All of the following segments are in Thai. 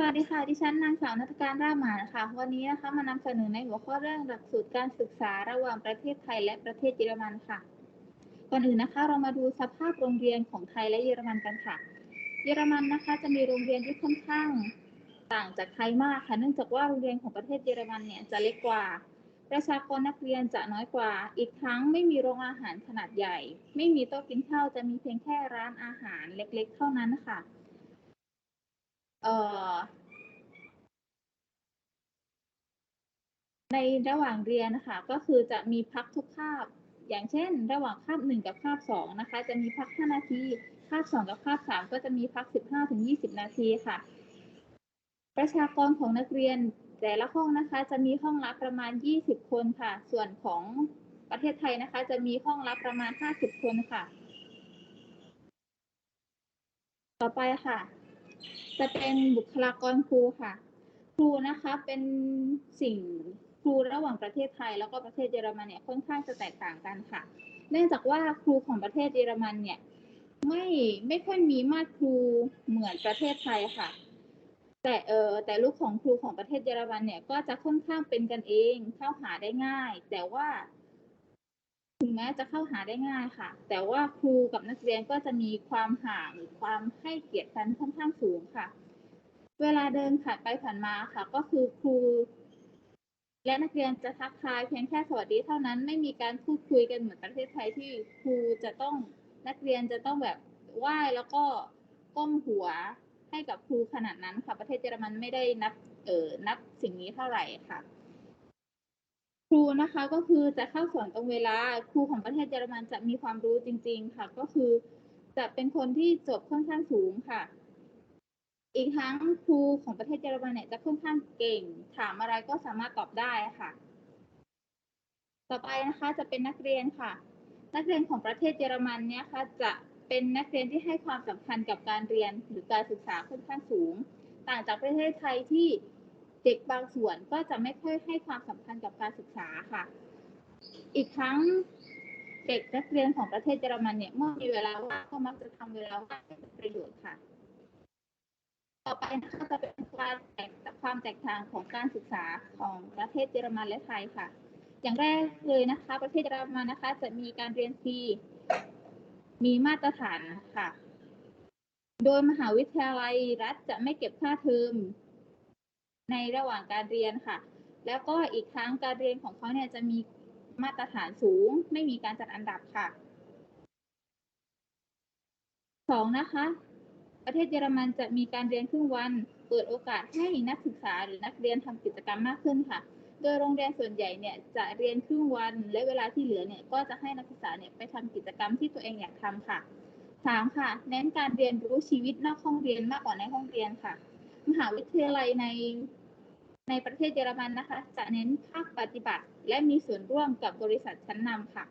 สวัสดีค่ะ ดิฉันนางสาวนัฐการร่าหมานะคะ วันนี้นะคะมานำเสนอในหัวข้อเรื่องหลักสูตรการศึกษาระหว่างประเทศไทยและประเทศเยอรมันค่ะ ก่อนอื่นนะคะเรามาดูสภาพโรงเรียนของไทยและเยอรมันกันค่ะ เยอรมันนะคะจะมีโรงเรียนที่ค่อนข้างต่างจากไทยมากค่ะ เนื่องจากว่าโรงเรียนของประเทศเยอรมันเนี่ยจะเล็กกว่า ประชากรนักเรียนจะน้อยกว่า อีกทั้งไม่มีโรงอาหารขนาดใหญ่ ไม่มีโต๊ะกินข้าวจะมีเพียงแค่ร้านอาหารเล็ก ๆ เท่านั้นค่ะ เอ่อ ในระหว่างเรียนนะคะก็คือจะมีพักทุกคาบ อย่างเช่น ระหว่างคาบหนึ่งกับคาบสองนะคะ จะมีพักห้านาที คาบสองกับคาบสามก็จะมีพักสิบห้าถึงยี่สิบนาทีค่ะ ประชากรของนักเรียนแต่ละห้องนะคะ จะมีห้องรับประมาณยี่สิบคนค่ะ ส่วนของประเทศไทยนะคะ จะมีห้องรับประมาณห้าสิบคนค่ะ ต่อไปค่ะ จะเป็นบุคลากรครูค่ะ ครูนะคะเป็นสิ่งครูระหว่างประเทศไทย แล้วก็ประเทศเยอรมันเนี่ยค่อนข้างจะแตกต่างกันค่ะ เนื่องจากว่าครูของประเทศเยอรมันเนี่ยไม่ไม่ค่อยมีมาตรครูเหมือนประเทศไทยค่ะ แต่เออแต่ลูกของครูของประเทศเยอรมันเนี่ยก็จะค่อนข้างเป็นกันเองเข้าหาได้ง่าย แต่ว่า ถึงแม้จะเข้าหาได้ง่ายค่ะ แต่ว่าครูกับนักเรียนก็จะมีความห่างหรือความให้เกียรติกันค่อนข้างสูงค่ะ เวลาเดินผ่านไปผ่านมาค่ะ ก็คือครู และนักเรียนจะทักทายเพียงแค่สวัสดีเท่านั้นไม่มีการพูดคุยกันเหมือนประเทศไทยที่ครูจะต้องนักเรียนจะต้องแบบไหว้แล้วก็ก้มหัวให้กับครูขนาดนั้นค่ะ ประเทศเยอรมันไม่ได้นับเออนับสิ่งนี้เท่าไหร่ค่ะ ครูนะคะก็คือจะเข้าสอนตรงเวลาครูของประเทศเยอรมันจะมีความรู้จริง ๆ ค่ะ ก็คือจะเป็นคนที่จบค่อนข้างสูงค่ะ อีกทั้งครูของประเทศเยอรมันเนี่ยจะค่อนข้างเก่ง ถามอะไรก็สามารถตอบได้ค่ะ ต่อไปนะคะจะเป็นนักเรียนค่ะ นักเรียนของประเทศเยอรมันเนี่ยค่ะจะเป็นนักเรียนที่ให้ความสำคัญกับการเรียนหรือการศึกษาค่อนข้างสูง ต่างจากประเทศไทยที่ เด็กบางส่วนก็จะไม่ค่อยให้ความสำคัญกับการศึกษาค่ะ อีกทั้งเด็กนักเรียนของประเทศเยอรมันเนี่ยเมื่อมีเวลาว่างก็มักจะทำเวลาว่างให้เป็นประโยชน์ค่ะ ต่อไปนะคะจะเป็นการแตกความแตกต่างของการศึกษาของประเทศเยอรมันและไทยค่ะ อย่างแรกเลยนะคะ ประเทศเยอรมันนะคะ จะมีการเรียนฟรีมีมาตรฐานค่ะ โดยมหาวิทยาลัยรัฐจะไม่เก็บค่าเทอม ในระหว่างการเรียนค่ะ แล้วก็อีกครั้งการเรียนของเขาเนี่ยจะมีมาตรฐานสูง ไม่มีการจัดอันดับค่ะสองนะคะ ประเทศเยอรมันจะมีการเรียนครึ่งวัน เปิดโอกาสให้นักศึกษาหรือนักเรียนทำกิจกรรมมากขึ้นค่ะ โดยโรงเรียนส่วนใหญ่เนี่ยจะเรียนครึ่งวัน และเวลาที่เหลือเนี่ยก็จะให้นักศึกษาเนี่ยไปทำกิจกรรมที่ตัวเองอยากทำค่ะสามค่ะ เน้นการเรียนรู้ชีวิตนอกห้องเรียนมากกว่าในห้องเรียนค่ะ มหาวิทยาลัยใน ในประเทศเยอรมันนะคะ จะเน้นภาคปฏิบัติ และมีส่วนร่วมกับบริษัทชั้นนำค่ะ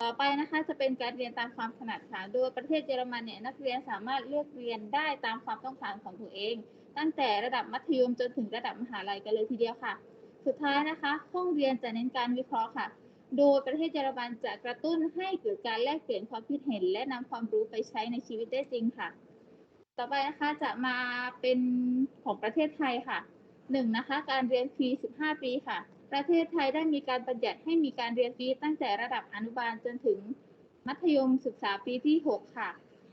ต่อไปนะคะจะเป็นการเรียนตามความถนัดค่ะ โดยประเทศเยอรมันเนี่ยนักเรียนสามารถเลือกเรียนได้ตามความต้องการของตัวเอง ตั้งแต่ระดับมัธยมจนถึงระดับมหาลัยกันเลยทีเดียวค่ะ สุดท้ายนะคะ ห้องเรียนจะเน้นการวิเคราะห์ค่ะ โดยประเทศเยอรมันจะกระตุ้นให้เกิดการแลกเปลี่ยนความคิดเห็น และนำความรู้ไปใช้ในชีวิตได้จริงค่ะ ต่อไปนะคะจะมาเป็นของประเทศไทยค่ะ หนึ่งนะคะการเรียนฟรี 15 ปีค่ะ ประเทศไทยได้มีการบัญญัติให้มีการเรียนฟรีตั้งแต่ระดับอนุบาลจนถึงมัธยมศึกษาปีที่ 6 ค่ะ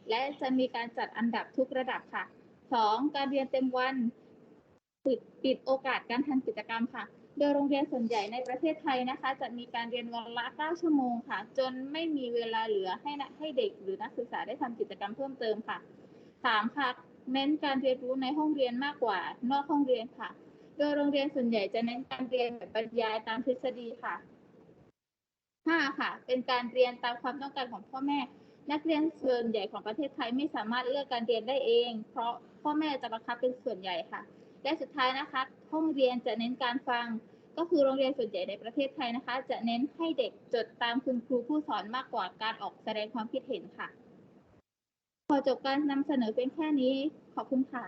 และจะมีการจัดอันดับทุกระดับค่ะ 2. การเรียนเต็มวันปิดปิดโอกาสการทำกิจกรรมค่ะ โดยโรงเรียนส่วนใหญ่ในประเทศไทยนะคะ จะมีการเรียนวันละ 9 ชั่วโมงค่ะ จนไม่มีเวลาเหลือให้ให้เด็กหรือนักศึกษาได้ทำกิจกรรมเพิ่มเติมค่ะ 3. ค่ะ เน้นการเรียนรู้ในห้องเรียนมากกว่านอกห้องเรียนค่ะ โดยโรงเรียนส่วนใหญ่จะเน้นการเรียนแบบบรรยายตามทฤษฎีค่ะ 5. ค่ะ เป็นการเรียนตามความต้องการของพ่อแม่ นักเรียนส่วนใหญ่ของประเทศไทยไม่สามารถเลือกการเรียนได้เอง เพราะพ่อแม่จะบังคับเป็นส่วนใหญ่ค่ะ และสุดท้ายนะคะ ห้องเรียนจะเน้นการฟัง ก็คือโรงเรียนส่วนใหญ่ในประเทศไทยนะคะ จะเน้นให้เด็กจดตามคุณครูผู้สอนมากกว่าการออกแสดงความคิดเห็นค่ะ ขอจบการนำเสนอเป็นแค่นี้ ขอบคุณค่ะ